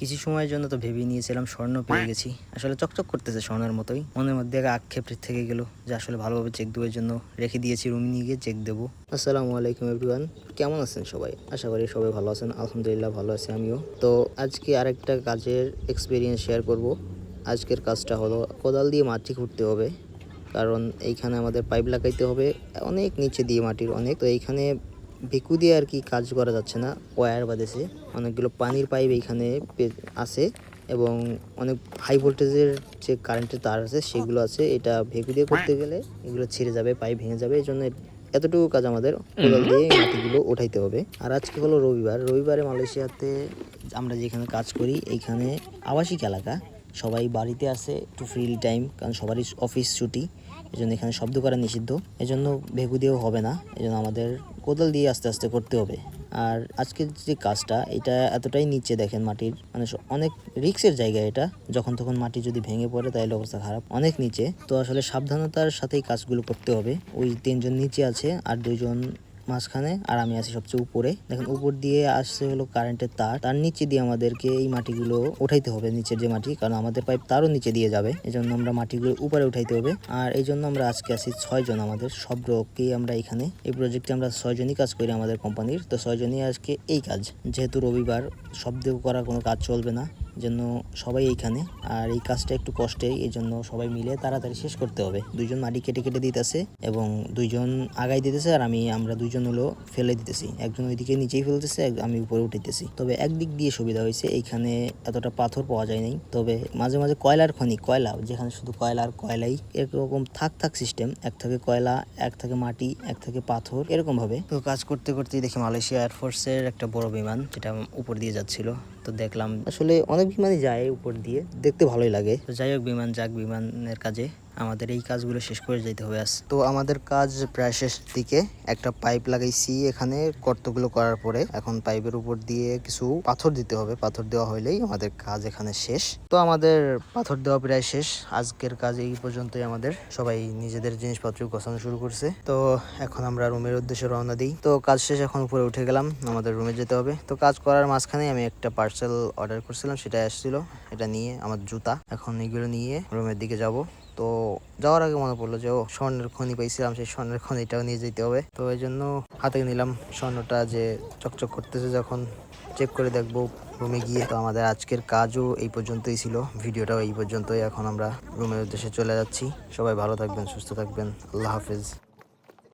কিছু সময়ের জন্য তো ভেবে নিয়েছিলাম স্বর্ণ পেয়ে গেছি। আসলে চকচক করতেছে স্বর্ণের মতোই। মনের মধ্যে এক আক্ষেপ থেকে গেল যে আসলে ভালোভাবে চেক দেওয়ার জন্য রেখে দিয়েছি রুম নিয়ে গিয়ে চেক দেবো। আসসালামু আলাইকুম এভরিওয়ান কেমন আছেন সবাই? আশা করি সবাই ভালো আছেন। আলহামদুলিল্লাহ ভালো আছি আমিও। তো আজকে আরেকটা কাজের এক্সপিরিয়েন্স শেয়ার করব। আজকের কাজটা হলো কোদাল দিয়ে মাটি খুঁড়তে হবে। কারণ এইখানে আমাদের পাইপ লাগাইতে হবে। অনেক নিচে দিয়ে মাটির অনেক। তো এইখানে বেকু দিয়ে আর কি কাজ করা যাচ্ছে না, ওয়্যার বাঁধেছে অনেকগুলো পানির পাইপ এইখানে আছে এবং অনেক হাই ভোল্টেজের যে কারেন্টের তার আছে, সেগুলো আছে। এটা ভেকু দিয়ে করতে গেলে এগুলো ছিঁড়ে যাবে, পাইপ ভেঙে যাবে। এই জন্য এতটুকু কাজ আমাদের কোদাল দিয়ে মাটিগুলো ওঠাইতে হবে। আর আজকে হলো রবিবার। রবিবারে মালয়েশিয়াতে আমরা যেখানে কাজ করি, এইখানে আবাসিক এলাকা। সবাই বাড়িতে আসে একটু ফ্রি টাইম কারণ সবারই অফিস ছুটি এই জন্য এখানে শব্দ করা নিষিদ্ধ। এই জন্য ভেগু দিয়েও হবে না এই জন্য আমাদের কোদাল দিয়ে আস্তে আস্তে করতে হবে। আর আজকের যে কাজটা, এটা এতটাই নিচে দেখেন মাটির মানে অনেক রিক্সের জায়গা এটা। যখন তখন মাটি যদি ভেঙে পড়ে, তাহলে অবস্থা খারাপ, অনেক নিচে। তো আসলে সাবধানতার সাথেই কাজগুলো করতে হবে। ওই তিনজন নিচে আছে, আর দুইজন মাঝখানে, আর আমি আছি সবচেয়ে উপরে। দেখেন, উপর দিয়ে আসছে হলো কারেন্টের তার। তার নিচে দিয়ে আমাদেরকে এই মাটিগুলো উঠাইতে হবে, নিচের যে মাটি, কারণ আমাদের পাইপ তারও নিচে দিয়ে যাবে। এই জন্য আমরা মাটিগুলো উপরে উঠাইতে হবে। আর এই জন্য আমরা আজকে আছি ছয় জন আমাদের, সব লোককেই আমরা এখানে, এই প্রজেক্টে আমরা ছয়জনই কাজ করি আমাদের কোম্পানির তো ছয়জনই আজকে এই কাজ। যেহেতু রবিবার শব্দ করার কোনো কাজ চলবে না। জন্য সবাই এইখানে। আর এই কাজটা একটু কষ্টেই, এই জন্য সবাই মিলে তাড়াতাড়ি শেষ করতে হবে। দুইজন মাটি কেটে কেটে দিতেছে এবং দুইজন আগাই দিতেছে আর আমি, আমরা দুইজন হলো ফেলে দিতেছি। একজন ওইদিকে নিচেই ফেলতেছে আমি উপরে উঠাইতেছি। তবে একদিক দিয়ে সুবিধা হয়েছে, এইখানে এতটা পাথর পাওয়া যায় নাই। তবে মাঝে মাঝে কয়লার খনি, কয়লা, যেখানে শুধু কয়লা আর কয়লাই, এরকম থাক থাক সিস্টেম এক থেকে কয়লা, এক থেকে মাটি, এক থেকে পাথর এরকম ভাবে তো কাজ করতে করতেই দেখি মালয়েশিয়া এয়ারফোর্সের একটা বড় বিমান, যেটা উপর দিয়ে যাচ্ছিল। তো দেখলাম আসলে অনেক বিমানই যায় উপর দিয়ে দেখতে ভালোই লাগে। তো যাই হোক বিমান যাক বিমানের কাজে। আমাদের এই কাজগুলো শেষ করে যেতে হবে আজ। তো আমাদের কাজ প্রায় শেষ দিকে। একটা পাইপ লাগাইছি এখানে কর্তগুলো করার পরে। এখন পাইপের উপর দিয়ে কিছু পাথর দিতে হবে। পাথর দেওয়া হইলেই আমাদের কাজ এখানে শেষ। তো আমাদের পাথর দেওয়া প্রায় শেষ। আজকের কাজ এই পর্যন্তই আমাদের। সবাই নিজেদের জিনিসপত্র গোছানো শুরু করছে। তো এখন আমরা রুমের উদ্দেশ্যে রওনা দিই। তো কাজ শেষ এখন উপরে উঠে গেলাম। আমাদের রুমে যেতে হবে। তো কাজ করার মাঝখানে আমি একটা পার্সেল অর্ডার করছিলাম সেটা আসছিল। এটা নিয়ে আমার জুতা, এখন এগুলো নিয়ে রুমের দিকে যাব। তো যাওয়ার আগে মনে পড়ল যে, ও স্বর্ণের খনি পাইছিলাম, সেই স্বর্ণের খনিটাও নিয়ে যেতে হবে। তো এই জন্য হাতে নিলাম স্বর্ণটা যে চকচক করতেছে যখন। চেক করে দেখব রুমে গিয়ে। তো আমাদের আজকের কাজও এই পর্যন্তই ছিল। ভিডিওটাও এই পর্যন্তই। এখন আমরা রুমের উদ্দেশ্যে চলে যাচ্ছি। সবাই ভালো থাকবেন, সুস্থ থাকবেন। আল্লাহ হাফিজ।